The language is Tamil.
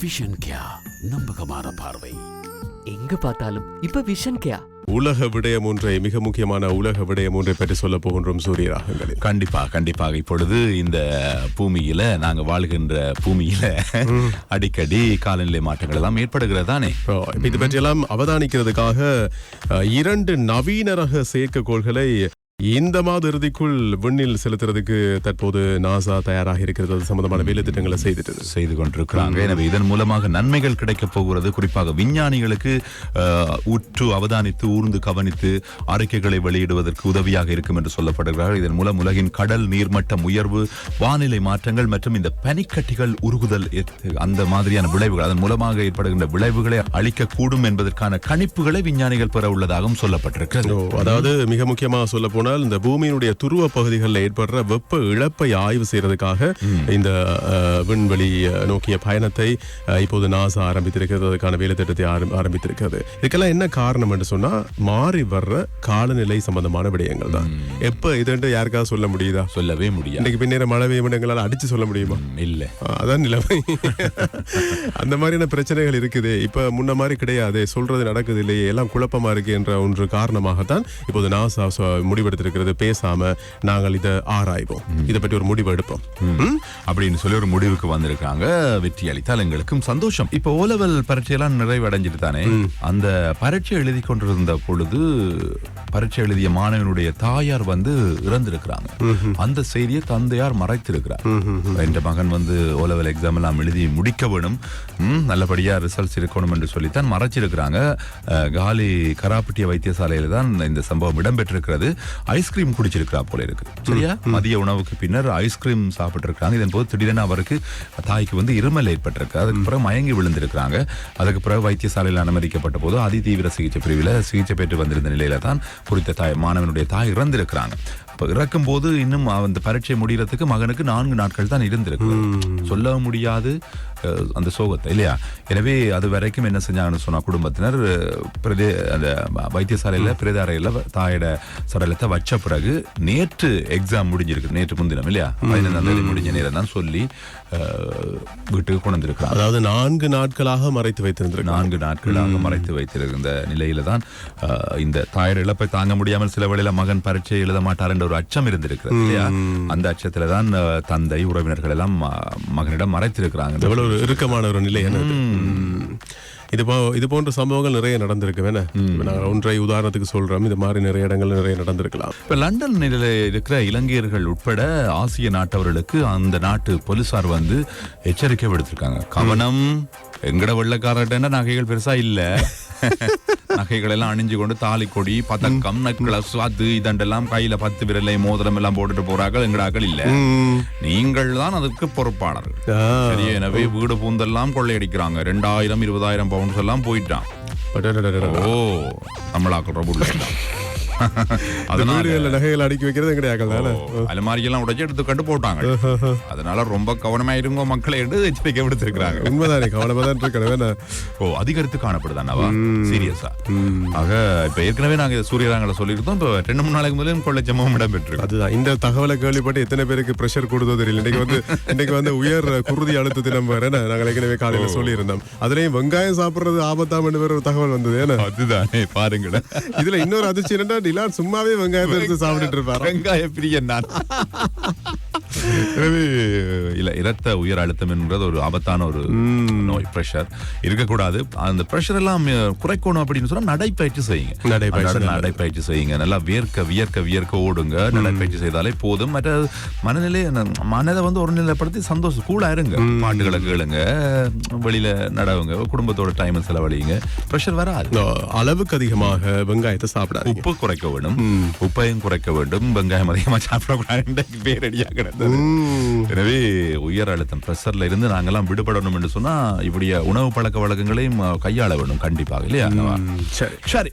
விஷன் கியா நம்பகமான பார்வை. எங்க பார்த்தாலும் இப்ப விஷன் கேயா உலக விடயம் ஒன்றை மிக முக்கியமான உலக விடயம் ஒன்றை பற்றி சொல்ல போகின்றோம் சூரிய ராகங்களில். கண்டிப்பா கண்டிப்பாக. இப்பொழுது இந்த பூமியில நாங்க வாழ்கின்ற பூமியில அடிக்கடி காலநிலை மாற்றங்கள் எல்லாம் ஏற்படுகிறதானே? இப்போ இப்ப இது பற்றியெல்லாம் அவதானிக்கிறதுக்காக அஹ், இரண்டு நவீன ரக செயற்கைக்கோள்களை இந்த மாத இறுதிக்குள் விண்ணில் செலுத்துறதுக்கு தற்போது நாசா தயாராக இருக்கிறது. அது சம்பந்தமான வேலை திட்டங்களை செய்துட்டு. செய்து கொண்டிருக்கிறாங்க. எனவே இதன் மூலமாக நன்மைகள் கிடைக்க போகிறது. குறிப்பாக விஞ்ஞானிகளுக்கு உற்று அவதானித்து ஊர்ந்து கவனித்து அறிக்கைகளை வெளியிடுவதற்கு உதவியாக இருக்கும் என்று சொல்லப்படுகிறார்கள். இதன் மூலம் உலகின் கடல் நீர்மட்டம் உயர்வு வானிலை மாற்றங்கள் மற்றும் இந்த பனிக்கட்டிகள் உருகுதல் அந்த மாதிரியான விளைவுகள் அதன் மூலமாக ஏற்படுகின்ற விளைவுகளை அளிக்கக்கூடும் என்பதற்கான கணிப்புகளை விஞ்ஞானிகள் பெற உள்ளதாகவும் சொல்லப்பட்டிருக்கிறது. அதாவது மிக முக்கியமாக சொல்ல போனால் இந்த பூமியினுடைய துருவ பகுதிகளில் ஏற்படுற வெப்ப இழப்பை ஆய்வு செய்யறதுக்காக இந்த விண்வெளி நோக்கிய பயணத்தை இப்போது நாசா ஆரம்பித்திருக்கிறது. அதுக்கான வேலை திட்டத்தை ஆரம்- ஆரம்பித்திருக்கிறது. இதுக்கெல்லாம் என்ன காரணம் என்று சொன்னா மாறி வர்ற காலநிலை சம்பந்தமான விடயங்கள் தான். எப்ப இதுன்ட்டு யாருக்காவது சொல்ல முடியுதா? சொல்லவே முடியாது. இன்னைக்கு பின்னேற மழை பெய்யும் இடங்களால் அடிச்சு சொல்ல முடியுமா? இல்ல. அதான் நிலைமை. அந்த மாதிரியான பிரச்சனைகள் இருக்குது. இப்ப முன்ன மாதிரி கிடையாது. சொல்றது நடக்குது இல்லையே. எல்லாம் குழப்பமா இருக்கு என்ற ஒன்று காரணமாகத்தான் இப்போது நாசா சொ- முடிவெடுத்திருக்கிறது பேசாம நாங்கள் இதை ஆராய்வோம். இதை பற்றி ஒரு முடிவு எடுப்போம்? அப்படின்னு சொல்லி ஒரு முடிவுக்கு வந்திருக்காங்க. வெற்றி அளித்தால் எங்களுக்கும் சந்தோஷம். இப்ப ஓலவல் பரீட்சையெல்லாம் நிறைவடைஞ்சிட்டு தானே? அந்த பரீட்சை எழுதி கொண்டிருந்த பொழுது பரீட்சை எழுதிய மாணவனுடைய தாயார் வந்து இறந்திருக்கிறாங்க. அந்த செய்தியை தந்தையார் மறைத்திருக்கிறார். என்ற மகன் வந்து ஓலவல் எக்ஸாம் எல்லாம் எழுதி முடிக்க வேணும். நல்லபடியா ரிசல்ட்ஸ் இருக்கணும் என்று சொல்லித்தான் மறைச்சிருக்கிறாங்க. காலி கராப்பட்டிய வைத்தியசாலையில தான் இந்த சம்பவம் இடம்பெற்றிருக்கிறது. ஐஸ்கிரீம் குடிச்சிருக்கிறா போல இருக்கு. சரியா? மதிய உணவுக்கு பின்னர் ஐஸ்கிரீம் சாப்பிட்டு இருக்காங்க இதன் போது திடீரென அவருக்கு தாய்க்கு வந்து இருமல் ஏற்பட்டிருக்கு. அதுக்கு பிறகு மயங்கி விழுந்திருக்கிறாங்க. அதுக்கு பிறகு வைத்தியசாலையில் அனுமதிக்கப்பட்ட போது அதிதீவிர சிகிச்சை பிரிவில் சிகிச்சை பெற்று வந்திருந்த நிலையில தான் குறித்த தாய் மாணவனுடைய தாய் இறந்திருக்கிறாங்க. இறக்கும் போது இன்னும் அந்த பரீட்சை முடியறதுக்கு மகனுக்கு நான்கு நாட்கள் தான் இருந்திருக்கு சொல்ல முடியாது அந்த சோகத்தை இல்லையா? எனவே அது வரைக்கும் என்ன செஞ்சாங்கன்னு சொன்னா குடும்பத்தினர் பிரதே அந்த வைத்தியசாலையில பிரேத அறையில தாயோட சடலத்தை வச்ச பிறகு நேற்று எக்ஸாம் முடிஞ்சிருக்கு நேற்று முன்தினம் இல்லையா? பதினைந்தாம் தேதி முடிஞ்ச நேரம் தான் சொல்லி வீட்டுக்கு கொண்டு அதாவது நான்கு நாட்களாக மறைத்து வைத்திருந்திருக்காங்க நான்கு நாட்களாக மறைத்து வைத்திருந்த நிலையில தான் இந்த தாயர் இழப்பை தாங்க முடியாமல் சில வேளையில மகன் பரீட்சை எழுத மாட்டார் என்ற ஒரு அச்சம் இருந்திருக்கிறது இல்லையா? அந்த அச்சத்துல தான் தந்தை உறவினர்கள் எல்லாம் மகனிடம் மறைத்திருக்கிறாங்க. எவ்வளவு இறுக்கமான ஒரு நிலை இது? போ இது போன்ற சம்பவங்கள் நிறைய நடந்திருக்கு வேணா நாங்கள் ஒன்றை உதாரணத்துக்கு சொல்றோம் இது மாதிரி நிறைய இடங்கள் நிறைய நடந்திருக்கலாம். இப்ப லண்டன் நிலையில இருக்கிற இலங்கையர்கள் உட்பட ஆசிய நாட்டவர்களுக்கு அந்த நாட்டு போலீசார் வந்து எச்சரிக்கை விடுத்திருக்காங்க. கவனம் எங்கட வெள்ளக்காரட்ட நகைகள் பெருசா இல்ல? நகைகள் எல்லாம் அணிஞ்சு கொண்டு தாலி கொடி பதக்கம் நக்லஸ் அது இதண்டெல்லாம் கையில பத்து விரலை மோதிரம் எல்லாம் போட்டுட்டு போறார்கள் எங்கடாக்கள் இல்ல. நீங்கள் தான் அதுக்கு பொறுப்பாளர்கள். சரி எனவே வீடு பூந்தெல்லாம் கொள்ளையடிக்கிறாங்க. ரெண்டாயிரம் இருபதாயிரம் பவுண்ட்ஸ் எல்லாம் போயிட்டான். ஓ நம்மளாக்குற புள்ள அதனால வீடுகளில் நகைகள் அடுக்கி வைக்கிறது கிடையாது அலமாரியெல்லாம் உடைச்சு எடுத்து கண்டு போட்டாங்க அதனால ரொம்ப கவனமா இருங்க மக்களை எடுத்து எச்சரிக்கை விடுத்திருக்கிறாங்க. உண்மைதானே கவனமா தான் இருக்கணும் ஓ அதிகரித்து காணப்படுதானவா? சீரியஸா? ஆக இப்ப ஏற்கனவே நாங்க சூரியராங்களை சொல்லியிருந்தோம். இப்ப ரெண்டு மூணு நாளைக்கு முதலும் கொள்ளை சம்பவம் இடம்பெற்றிருக்கு. அதுதான். இந்த தகவலை கேள்விப்பட்டு எத்தனை பேருக்கு பிரஷர் கூடுதோ தெரியல. இன்னைக்கு வந்து இன்னைக்கு வந்து உயர் குருதி அழுத்த தினம் வேற? நாங்கள் ஏற்கனவே காலையில சொல்லியிருந்தோம். அதுலயும் வெங்காயம் சாப்பிடுறது ஆபத்தாம் வேற ஒரு தகவல் வந்தது. ஏன்னா அதுதானே பாருங்களேன். இதுல இன்னொரு அதிர்ச்சி என்னன்னா நிலான் சும்மாவே வெங்காயத்தை எடுத்து சாப்பிட்டுட்டு இருப்பாரு வெங்காய பிரியன் நான். எனவே இல்ல இரத்த உயர் அழுத்தம் என்கிறது ஒரு ஆபத்தான ஒரு நோய் பிரஷர் இருக்கக்கூடாது. அந்த பிரஷர் எல்லாம் குறைக்கணும் அப்படின்னு சொன்னா நடைப்பயிற்சி செய்யுங்க. நடைப்பயிற்சி செய்யுங்க. நல்லா வியர்க்க வியர்க்க வியர்க்க ஓடுங்க. நடைப்பயிற்சி செய்தாலே போதும். மற்ற மனநிலை மனதை வந்து ஒரு நிலைப்படுத்தி சந்தோஷம் கூலா இருங்க பாட்டுகளை கேளுங்க. வெளியில நடவுங்க. குடும்பத்தோட டைம் செலவழிங்க பிரஷர் வராது. அளவுக்கு அதிகமாக வெங்காயத்தை சாப்பிடாதீங்க. உப்பு குறைக்க வேண்டும் உப்பையும் குறைக்க வேண்டும். வெங்காயம் அதிகமா சாப்பிடக்கூடாது பேரடியாக கிடந்தது. எனவே உயர் அழுத்தம் பிரஷர்ல இருந்து நாங்கெல்லாம் விடுபடணும் என்று சொன்னா இப்படிய உணவு பழக்க வழக்கங்களையும் கையாள வேண்டும். கண்டிப்பாக இல்லையா சரி.